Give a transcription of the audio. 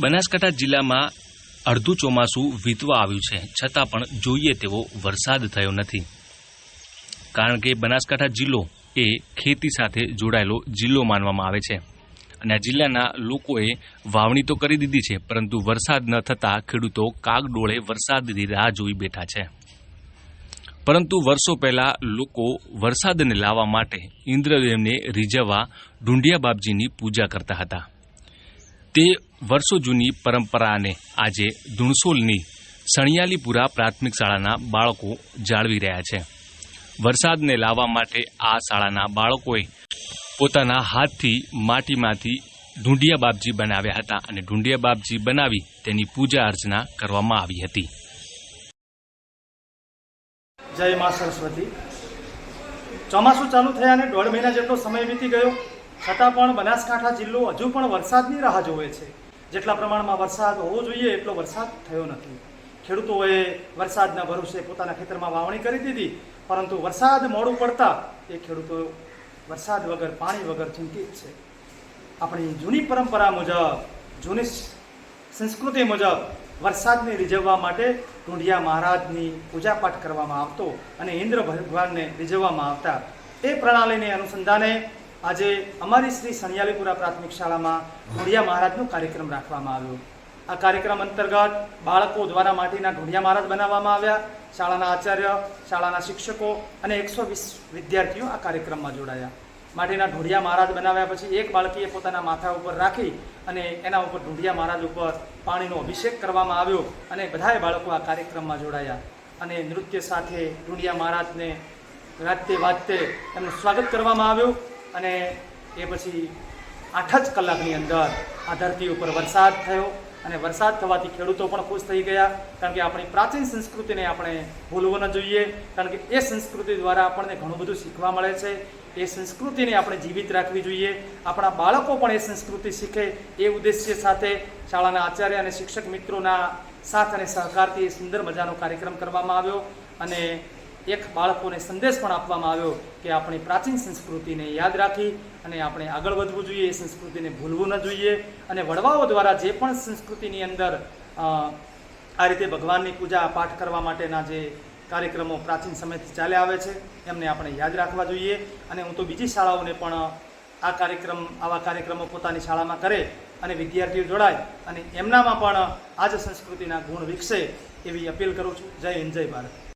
બનાસકાંઠા જિલ્લામાં અડધું ચોમાસું વીતવા આવ્યું છે. છતાં પણ જોઈએ તેવો વરસાદ થયો નથી. કારણ કે બનાસકાંઠા જિલ્લો એ ખેતી સાથે જોડાયેલો જિલ્લો માનવામાં આવે છે. અને આ જિલ્લાના લોકોએ વાવણી તો કરી દીધી છે, પરંતુ વરસાદ ન થતાં ખેડૂતો કાગડોળે વરસાદની રાહ જોઈ બેઠા છે. પરંતુ વર્ષો પહેલા લોકો વરસાદને લાવવા માટે ઇન્દ્રદેવને રીઝવવા ઢુંડિયા બાપજીની પૂજા કરતા હતા. તે વર્ષો જૂની પરંપરાને આજે ધુણસોલની સણિયાલીપુરા પ્રાથમિક શાળાના બાળકો જાળવી રહ્યા છે. વરસાદને લાવવા માટે આ શાળાના બાળકોએ પોતાના હાથથી માટીમાંથી ઢુંડિયા બાપજી બનાવ્યા હતા અને ઢુંડિયા બાપજી બનાવી તેની પૂજા અર્ચના કરવામાં આવી હતી. જય મા સરસ્વતી. ચોમાસું ચાલુ થયા અને દોઢ મહિના જેટલો સમય વીતી ગયો. છતાં પણ બનાસકાંઠા જિલ્લો હજુ પણ વરસાદની રાહ જોવે છે. જેટલા પ્રમાણમાં વરસાદ હોવો જોઈએ એટલો વરસાદ થયો નથી. ખેડૂતોએ વરસાદના ભરોસે પોતાના ખેતરમાં વાવણી કરી દીધી, પરંતુ વરસાદ મોડું પડતા એ ખેડૂતો વરસાદ વગર પાણી વગર ચિંતિત છે. આપણી જૂની પરંપરા મુજબ, જૂની સંસ્કૃતિ મુજબ વરસાદને રીઝવવા માટે ઢૂંઢિયા મહારાજની પૂજાપાઠ કરવામાં આવતો અને ઇન્દ્ર ભગવાનને રીઝવવામાં આવતા. એ પ્રણાલીને અનુસંધાને આજે અમારી શ્રી સણિયાલીપુરા પ્રાથમિક શાળામાં ઢોળિયા મહારાજનો કાર્યક્રમ રાખવામાં આવ્યો. આ કાર્યક્રમ અંતર્ગત બાળકો દ્વારા માટીના ઢોળિયા મહારાજ બનાવવામાં આવ્યા. શાળાના આચાર્ય, શાળાના શિક્ષકો અને એકસો વીસ વિદ્યાર્થીઓ આ કાર્યક્રમમાં જોડાયા. માટીના ઢોળિયા મહારાજ બનાવ્યા પછી એક બાળકીએ પોતાના માથા ઉપર રાખી અને એના ઉપર ઢોળિયા મહારાજ ઉપર પાણીનો અભિષેક કરવામાં આવ્યો અને બધાએ બાળકો આ કાર્યક્રમમાં જોડાયા. અને નૃત્ય સાથે ઢોળિયા મહારાજને રાતે વાતે એમનું સ્વાગત કરવામાં આવ્યું. અને એ પછી આઠ જ કલાકની અંદર આ ધરતી ઉપર વરસાદ થયો અને વરસાદ થવાથી ખેડૂતો પણ ખુશ થઈ ગયા. કારણ કે આપણી પ્રાચીન સંસ્કૃતિને આપણે ભૂલવો ન જોઈએ. કારણ કે એ સંસ્કૃતિ દ્વારા આપણને ઘણું બધું શીખવા મળે છે. એ સંસ્કૃતિને આપણે જીવિત રાખવી જોઈએ. આપણા બાળકો પણ એ સંસ્કૃતિ શીખે એ ઉદ્દેશ્ય સાથે શાળાના આચાર્ય અને શિક્ષક મિત્રોના સાથ અને સહકારથી એ સુંદર મજાનો કાર્યક્રમ કરવામાં આવ્યો. અને એક બાળકોને સંદેશ પણ આપવામાં આવ્યો કે આપણી પ્રાચીન સંસ્કૃતિને યાદ રાખી અને આપણે આગળ વધવું જોઈએ, એ સંસ્કૃતિને ભૂલવું ન જોઈએ અને વડવાઓ દ્વારા જે પણ સંસ્કૃતિની અંદર આ રીતે ભગવાનની પૂજા, પાઠ કરવા માટેના જે કાર્યક્રમો પ્રાચીન સમયથી ચાલ્યા આવે છે, એમને આપણે યાદ રાખવા જોઈએ અને હું તો બીજી શાળાઓને પણ આ કાર્યક્રમ, આવા કાર્યક્રમો પોતાની શાળામાં કરે અને વિદ્યાર્થીઓ જોડાય અને એમનામાં પણ આ જ સંસ્કૃતિના ગુણ વિકસે એવી અપીલ કરું છું. જય હિન્દ, જય ભારત.